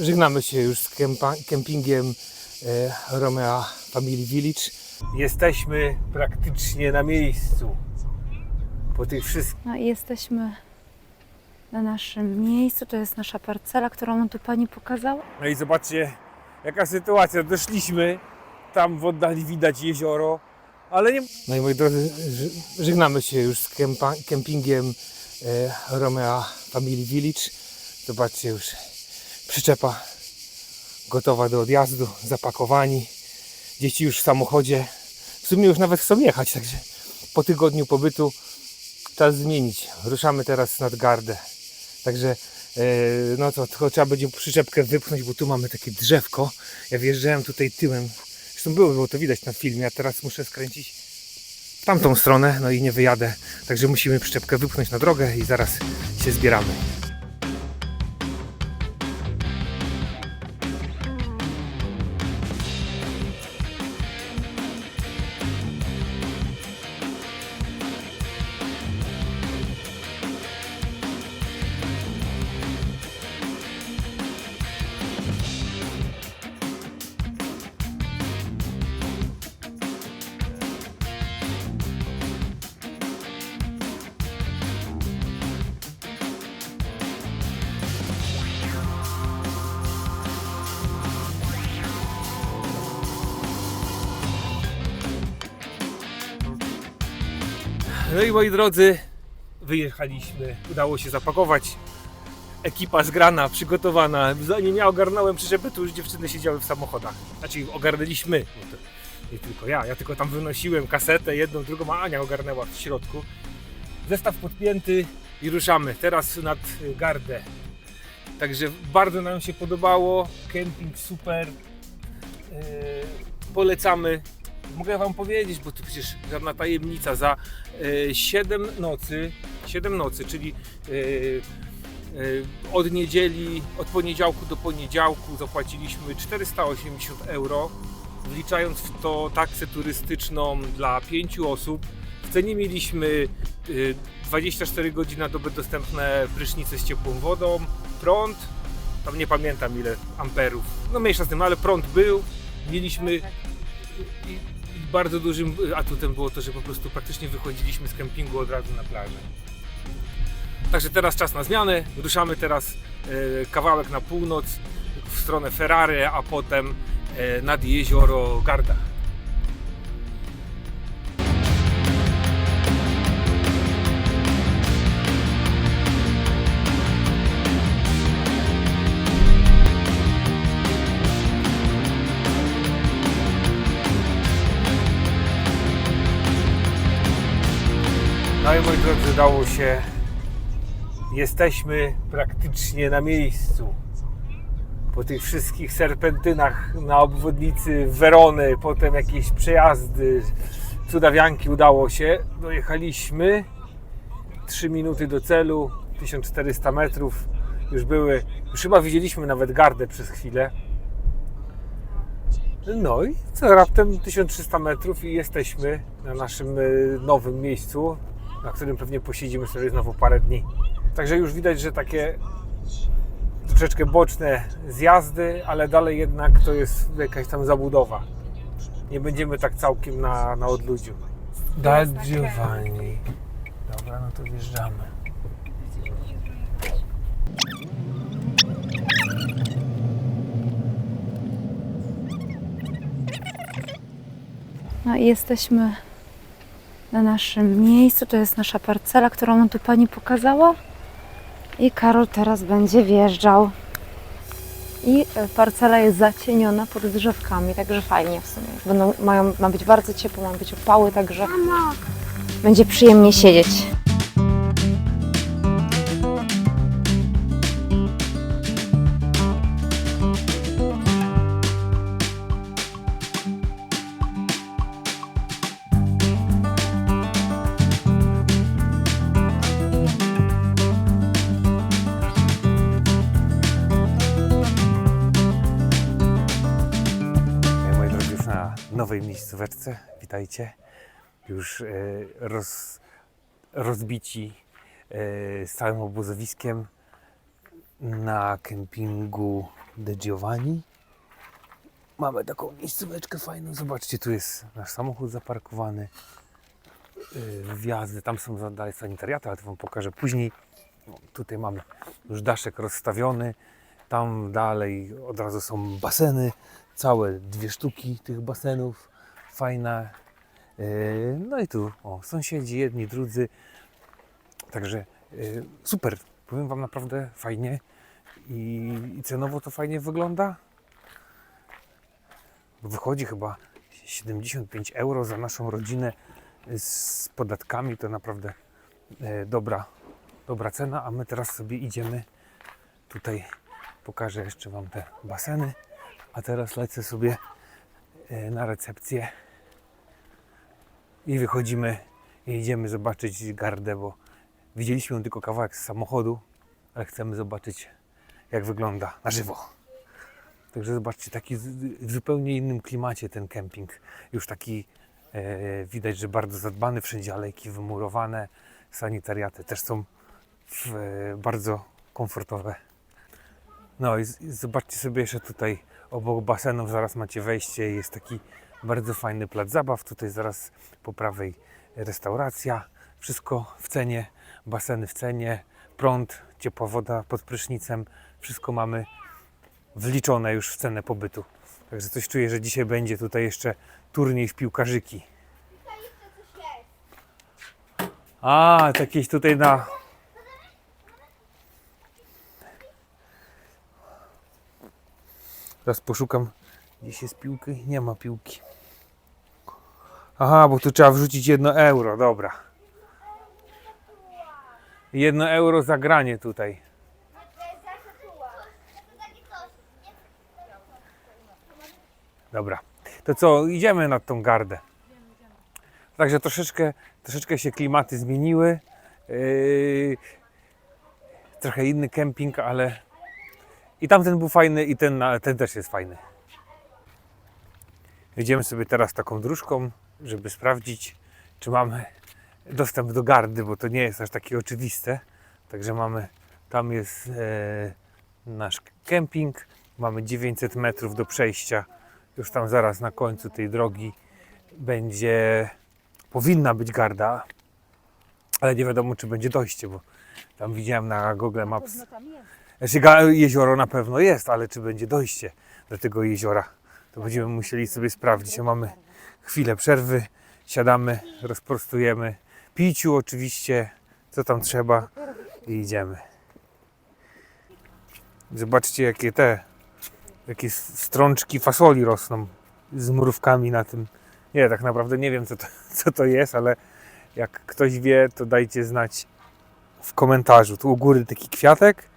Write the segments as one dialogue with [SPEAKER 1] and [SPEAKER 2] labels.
[SPEAKER 1] Żegnamy się już z kempingiem e, Romea Family Village. Jesteśmy praktycznie na miejscu. Po tych wszystkich.
[SPEAKER 2] No i jesteśmy na naszym miejscu. To jest nasza parcela, którą nam tu pani pokazała.
[SPEAKER 1] No i zobaczcie, jaka sytuacja. Doszliśmy, tam w oddali widać jezioro, ale nie. No i moi drodzy, żegnamy się już z kempingiem e, Romea Family Village. Zobaczcie już przyczepa gotowa do odjazdu, zapakowani. Dzieci już w samochodzie. W sumie już nawet chcą jechać, także po tygodniu pobytu czas zmienić. Ruszamy teraz nad gardę. Także e, no to tylko trzeba będzie przyczepkę wypchnąć, bo tu mamy takie drzewko. Ja wjeżdżałem tutaj tyłem. Zresztą było, było to widać na filmie, a teraz muszę skręcić w tamtą stronę, no i nie wyjadę. Także musimy przyczepkę wypchnąć na drogę i zaraz się zbieramy. No i moi drodzy, wyjechaliśmy, udało się zapakować. Ekipa zgrana, przygotowana. Zanim ja ogarnąłem przyczepę, to już dziewczyny siedziały w samochodach. Znaczy ogarnęliśmy, bo to nie tylko ja. Ja tylko tam wynosiłem kasetę, jedną, drugą, a Ania ogarnęła w środku. Zestaw podpięty i ruszamy. Teraz nad gardę. Także bardzo nam się podobało. Kemping super. Yy, polecamy. Mogę Wam powiedzieć, bo to przecież żadna tajemnica. Za e, 7 nocy, 7 nocy, czyli e, e, od niedzieli, od poniedziałku do poniedziałku zapłaciliśmy 480 euro, wliczając w to taksę turystyczną dla 5 osób. W cenie mieliśmy e, 24 godziny na dobę dostępne prysznice z ciepłą wodą, prąd, tam nie pamiętam ile amperów, no mniejsza z tym, ale prąd był, mieliśmy i, i bardzo dużym atutem było to, że po prostu praktycznie wychodziliśmy z kempingu od razu na plażę. Także teraz czas na zmianę. Ruszamy teraz e, kawałek na północ w stronę Ferrary, a potem e, nad jezioro Garda. Udało się. Jesteśmy praktycznie na miejscu. Po tych wszystkich serpentynach na obwodnicy Werony, potem jakieś przejazdy, cudawianki udało się. Dojechaliśmy 3 minuty do celu, 1400 metrów. Już były, już chyba widzieliśmy nawet gardę przez chwilę. No i co, raptem 1300 metrów i jesteśmy na naszym y, nowym miejscu, na którym pewnie posiedzimy sobie znowu parę dni. Także już widać, że takie troszeczkę boczne zjazdy, ale dalej jednak to jest jakaś tam zabudowa. Nie będziemy tak całkiem na, na odludziu. Da Giovanni. Dobra, no to wjeżdżamy.
[SPEAKER 2] No i jesteśmy na naszym miejscu. To jest nasza parcela, którą nam tu pani pokazała. I Karol teraz będzie wjeżdżał. I e, parcela jest zacieniona pod drzewkami, także fajnie w sumie. Będą, mają, ma być bardzo ciepło, mają być opały, także będzie przyjemnie siedzieć.
[SPEAKER 1] Witajcie. Już e, roz, rozbici e, z całym obozowiskiem. na kempingu De Giovanni. Mamy taką miejscóweczkę fajną. Zobaczcie, tu jest nasz samochód zaparkowany. Yy, Wjazdy, tam są dalej sanitariaty, ale to Wam pokażę później. No, tutaj mamy już daszek rozstawiony. Tam dalej od razu są baseny. Całe dwie sztuki tych basenów. Fajne. Yy, No i tu o, sąsiedzi, jedni, drudzy. Także yy, super. Powiem Wam naprawdę fajnie. I, I cenowo to fajnie wygląda. Wychodzi chyba 75 euro za naszą rodzinę z podatkami. To naprawdę e, dobra, dobra cena. A my teraz sobie idziemy tutaj. Pokażę jeszcze Wam te baseny. A teraz lecę sobie e, na recepcję i wychodzimy i idziemy zobaczyć gardę, bo widzieliśmy ją tylko kawałek z samochodu, ale chcemy zobaczyć jak wygląda na żywo. Także zobaczcie, taki w zupełnie innym klimacie ten kemping. Już taki e, widać, że bardzo zadbany, wszędzie alejki wymurowane, sanitariaty też są w, e, bardzo komfortowe. No i, i zobaczcie sobie jeszcze tutaj obok basenów, zaraz macie wejście, jest taki bardzo fajny plac zabaw. Tutaj zaraz po prawej restauracja, wszystko w cenie, baseny w cenie, prąd, ciepła woda pod prysznicem, wszystko mamy wliczone już w cenę pobytu. Także coś czuję, że dzisiaj będzie tutaj jeszcze turniej w piłkarzyki. A, jakieś tutaj na. Teraz poszukam. Gdzieś jest piłki? Nie ma piłki. Aha, bo tu trzeba wrzucić jedno euro, dobra. Jedno euro za granie tutaj. Dobra. To co, idziemy nad tą gardę. Także troszeczkę, troszeczkę się klimaty zmieniły. Yy, trochę inny kemping, ale i tamten był fajny i ten, ten też jest fajny. Jedziemy sobie teraz taką dróżką, żeby sprawdzić, czy mamy dostęp do gardy, bo to nie jest aż takie oczywiste. Także mamy, tam jest e, nasz kemping, mamy 900 metrów do przejścia. Już tam zaraz na końcu tej drogi będzie, powinna być garda, ale nie wiadomo, czy będzie dojście, bo tam widziałem na Google Maps. Znaczy, jezioro na pewno jest, ale czy będzie dojście do tego jeziora, to będziemy musieli sobie sprawdzić. A mamy chwilę przerwy, siadamy, rozprostujemy. Piciu oczywiście, co tam trzeba i idziemy. Zobaczcie jakie te, jakie strączki fasoli rosną z mrówkami na tym. Nie, tak naprawdę nie wiem co to, co to jest, ale jak ktoś wie, to dajcie znać w komentarzu. Tu u góry taki kwiatek,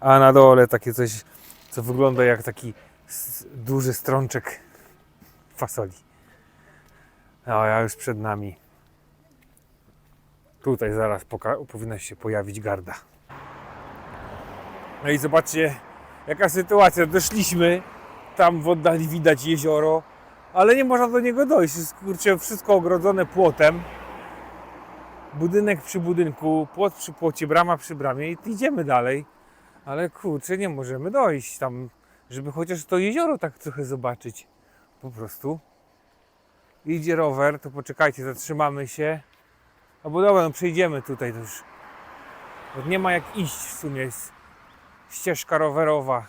[SPEAKER 1] a na dole takie coś, co wygląda jak taki duży strączek fasoli. No, ja już przed nami. Tutaj zaraz powinna się pojawić garda. No i zobaczcie, jaka sytuacja. Doszliśmy, tam w oddali widać jezioro, ale nie można do niego dojść. Jest kurczę, wszystko ogrodzone płotem. Budynek przy budynku, płot przy płocie, brama przy bramie i idziemy dalej. Ale kurczę, nie możemy dojść tam, żeby chociaż to jezioro tak trochę zobaczyć. Po prostu. Idzie rower, to poczekajcie, zatrzymamy się. Albo dobra, no przejdziemy tutaj już. Bo nie ma jak iść w sumie. Jest ścieżka rowerowa.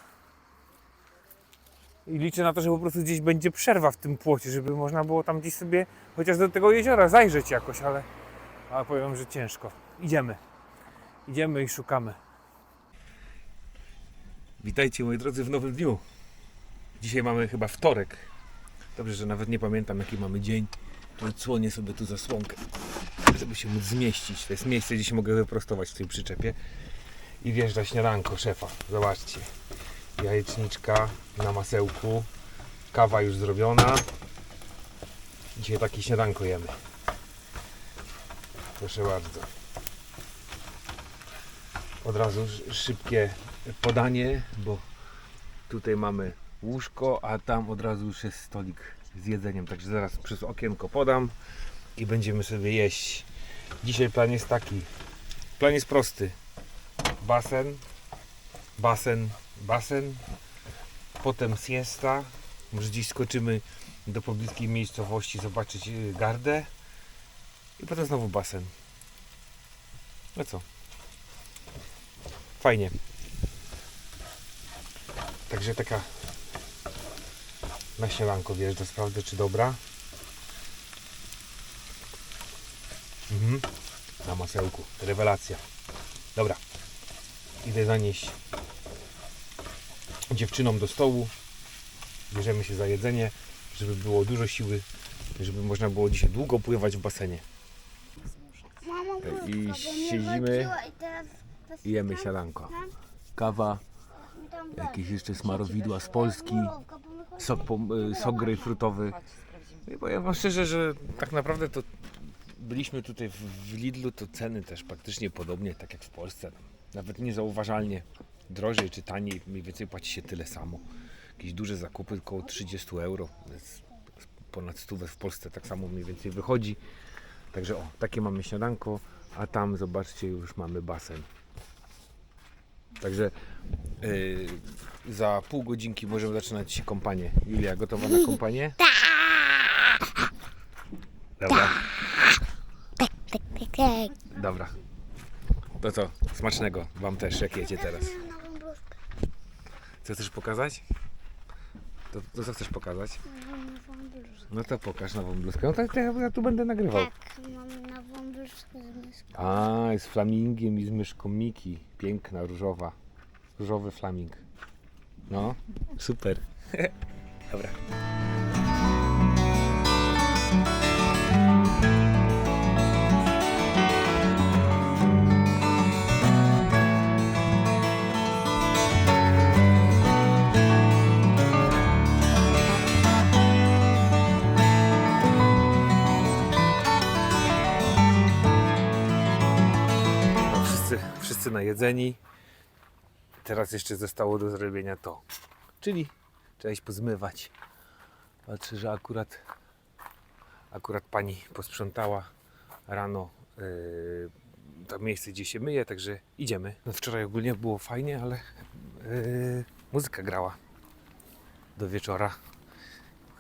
[SPEAKER 1] I liczę na to, że po prostu gdzieś będzie przerwa w tym płocie, żeby można było tam gdzieś sobie chociaż do tego jeziora zajrzeć jakoś, ale, ale powiem, że ciężko. Idziemy. Idziemy i szukamy.
[SPEAKER 3] Witajcie moi drodzy w nowym dniu. Dzisiaj mamy chyba wtorek. Dobrze, że nawet nie pamiętam jaki mamy dzień. To odsłonię sobie tu zasłonkę, żeby się móc zmieścić. To jest miejsce, gdzie się mogę wyprostować w tej przyczepie. I wjeżdża śniadanko szefa. Zobaczcie. Jajeczniczka na masełku. Kawa już zrobiona. Dzisiaj takie śniadanko jemy. Proszę bardzo. Od razu sz- szybkie podanie, bo tutaj mamy łóżko, a tam od razu już jest stolik z jedzeniem, także zaraz przez okienko podam i będziemy sobie jeść. Dzisiaj plan jest taki. Plan jest prosty. Basen,
[SPEAKER 1] basen, basen, potem siesta, może dziś skoczymy do pobliskiej miejscowości zobaczyć y, gardę i potem znowu basen. No co? Fajnie. Także taka na śniadanko wjeżdża, sprawdzę czy dobra. Mhm. Na masełku. Rewelacja. Dobra. Idę zanieść dziewczynom do stołu. Bierzemy się za jedzenie, żeby było dużo siły, żeby można było dzisiaj długo pływać w basenie. I siedzimy
[SPEAKER 4] i
[SPEAKER 1] jemy siadanko. Kawa, jakieś jeszcze smarowidła z Polski, sok, y, sok grejpfrutowy. I powiem wam szczerze, że tak naprawdę to byliśmy tutaj w Lidlu, to ceny też praktycznie podobnie, tak jak w Polsce. Nawet niezauważalnie drożej czy taniej, mniej więcej płaci się tyle samo. Jakieś duże zakupy około 30 euro, więc ponad 100 w Polsce tak samo mniej więcej wychodzi. Także o, takie mamy śniadanko, a tam zobaczcie już mamy basen. Także yy, za pół godzinki możemy zaczynać kompanię. Julia, gotowa na kompanię? Dobra,
[SPEAKER 4] Tak, tak, tak.
[SPEAKER 1] dobra. To co, smacznego Wam też, jak jecie teraz. Co chcesz pokazać? To, to co chcesz pokazać? No to pokaż nową bluzkę. No tak, to ja, tu będę nagrywał.
[SPEAKER 4] Tak, nową
[SPEAKER 1] A, jest flamingiem i z myszką Miki. Piękna, różowa. Różowy flaming. No, super. Dobra. Najedzeni. Teraz jeszcze zostało do zrobienia to. Czyli trzeba iść pozmywać. Patrzę, że akurat akurat pani posprzątała rano yy, to miejsce, gdzie się myje, także idziemy. No wczoraj ogólnie było fajnie, ale yy, muzyka grała do wieczora.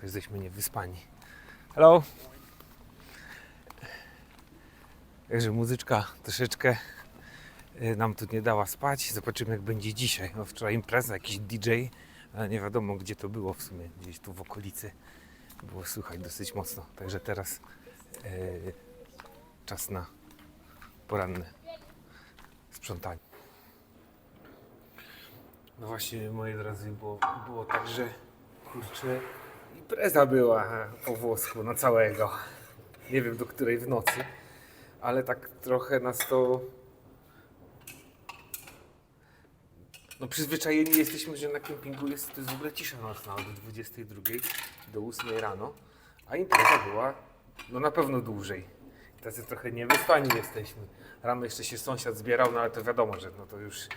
[SPEAKER 1] Jesteśmy niewyspani. Hello! Także muzyczka troszeczkę nam tu nie dała spać. Zobaczymy jak będzie dzisiaj. No, wczoraj impreza, jakiś DJ, ale nie wiadomo gdzie to było w sumie. Gdzieś tu w okolicy było słychać dosyć mocno. Także teraz y, czas na poranne sprzątanie. No właśnie moi drodzy, było, było tak, że kurczę impreza była po włosku na całego. Nie wiem do której w nocy ale tak trochę nas to. No przyzwyczajeni jesteśmy, że na kempingu jest, to jest w ogóle cisza nocna od 22 do 8 rano, a impreza była no na pewno dłużej. Tacy trochę niewyspani jesteśmy. Rano jeszcze się sąsiad zbierał, no ale to wiadomo, że no to już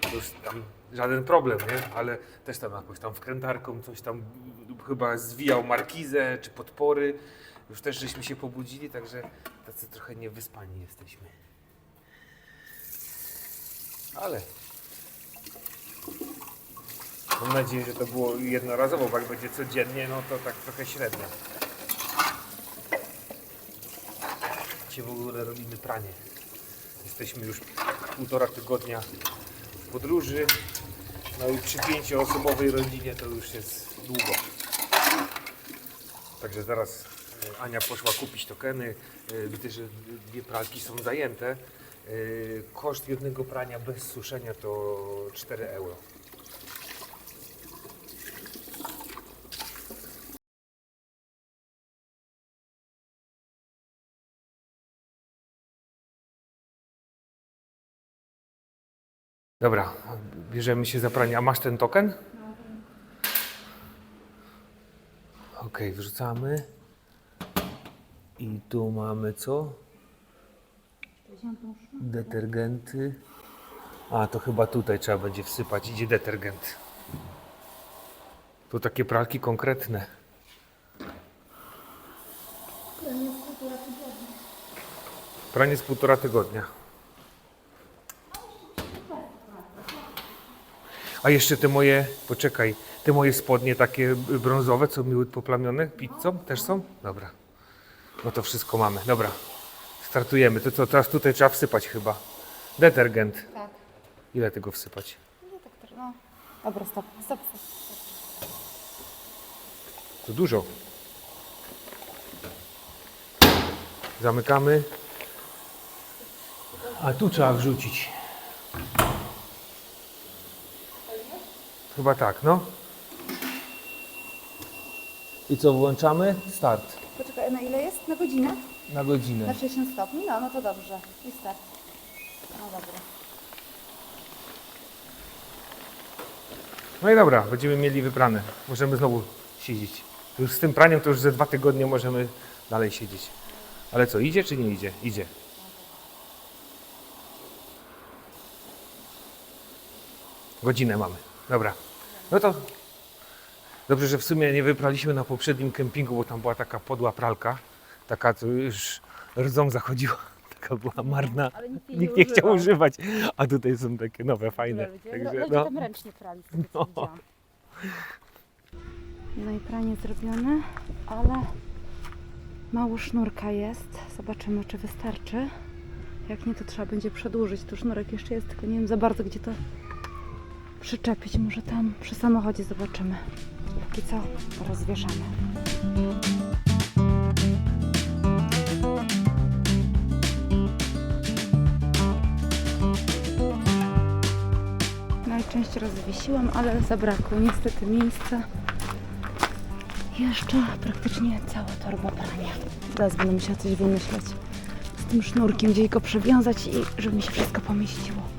[SPEAKER 1] to już tam żaden problem, nie? Ale też tam jakąś tam wkrętarką coś tam chyba zwijał markizę czy podpory. Już też żeśmy się pobudzili, także tacy trochę niewyspani jesteśmy. Ale mam nadzieję, że to było jednorazowo, bo jak będzie codziennie, no to tak trochę średnio. Dzisiaj w ogóle robimy pranie. Jesteśmy już półtora tygodnia w podróży. No i przy pięcioosobowej rodzinie to już jest długo. Także zaraz e, Ania poszła kupić tokeny. E, Widzę, że dwie pralki są zajęte. E, Koszt jednego prania bez suszenia to 4 euro. Dobra, bierzemy się za pranie. A masz ten token? Ok, wrzucamy. I tu mamy co? Detergenty. A, to chyba tutaj trzeba będzie wsypać. Idzie detergent. To takie pralki konkretne. Pranie z półtora tygodnia. A jeszcze te moje, poczekaj, te moje spodnie takie brązowe, co miły poplamione pizzą, też są? Dobra. No to wszystko mamy. Dobra. Startujemy. To co, teraz tutaj trzeba wsypać chyba. Detergent.
[SPEAKER 2] Tak.
[SPEAKER 1] Ile tego wsypać?
[SPEAKER 2] No tak no. Dobra, stop, stop, stop.
[SPEAKER 1] To dużo. Zamykamy. A tu trzeba wrzucić. Chyba tak, no. I co, włączamy? Start.
[SPEAKER 2] Poczekaj, na ile jest? Na godzinę?
[SPEAKER 1] Na godzinę.
[SPEAKER 2] Na 60 stopni? No, no to dobrze. I start. No dobra.
[SPEAKER 1] No i dobra, będziemy mieli wyprane. Możemy znowu siedzieć. Już z tym praniem to już ze dwa tygodnie możemy dalej siedzieć. Ale co, idzie czy nie idzie? Idzie. Godzinę mamy. Dobra. No to dobrze, że w sumie nie wypraliśmy na poprzednim kempingu, bo tam była taka podła pralka. Taka, co już rdzą zachodziła. Taka była marna.
[SPEAKER 2] Ale nikt jej
[SPEAKER 1] Nikt nie chciał
[SPEAKER 2] używał.
[SPEAKER 1] używać. A tutaj są takie nowe, fajne. Także,
[SPEAKER 2] Ludzie
[SPEAKER 1] no.
[SPEAKER 2] tam ręcznie prali, z tego co
[SPEAKER 1] No.
[SPEAKER 2] widziałam. No i pranie zrobione, ale mało sznurka jest. Zobaczymy, czy wystarczy. Jak nie, to trzeba będzie przedłużyć. Tu sznurek jeszcze jest, tylko nie wiem za bardzo, gdzie to przyczepić. Może tam przy samochodzie zobaczymy. Póki co rozwieszamy. Najczęściej rozwiesiłam, ale zabrakło niestety miejsca. Jeszcze praktycznie cała torba prania. Teraz będę musiała coś wymyśleć z tym sznurkiem, gdzie go przewiązać i żeby mi się wszystko pomieściło.